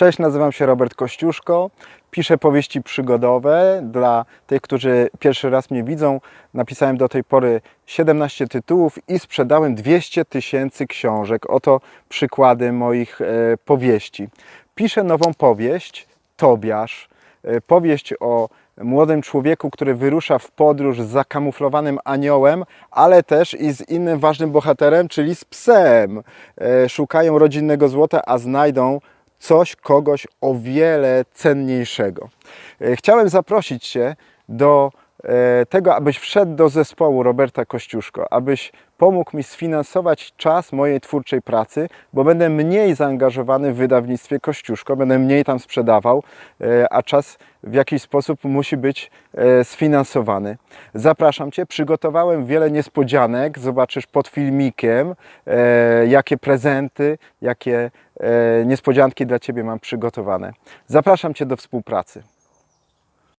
Cześć, nazywam się Robert Kościuszko. Piszę powieści przygodowe. Dla tych, którzy pierwszy raz mnie widzą, napisałem do tej pory 17 tytułów i sprzedałem 200 tysięcy książek. Oto przykłady moich e, powieści. Piszę nową powieść, Tobiasz. E, powieść o młodym człowieku, który wyrusza w podróż z zakamuflowanym aniołem, ale też i z innym ważnym bohaterem, czyli z psem. E, Szukają rodzinnego złota, a znajdą coś, kogoś o wiele cenniejszego. E, Chciałem zaprosić Cię do tego, abyś wszedł do zespołu Roberta Kościuszko, abyś pomógł mi sfinansować czas mojej twórczej pracy, bo będę mniej zaangażowany w wydawnictwie Kościuszko, będę mniej tam sprzedawał, e, a czas w jakiś sposób musi być e, sfinansowany. Zapraszam Cię, przygotowałem wiele niespodzianek, zobaczysz pod filmikiem, e, jakie prezenty, jakie e, niespodzianki dla Ciebie mam przygotowane. Zapraszam Cię do współpracy.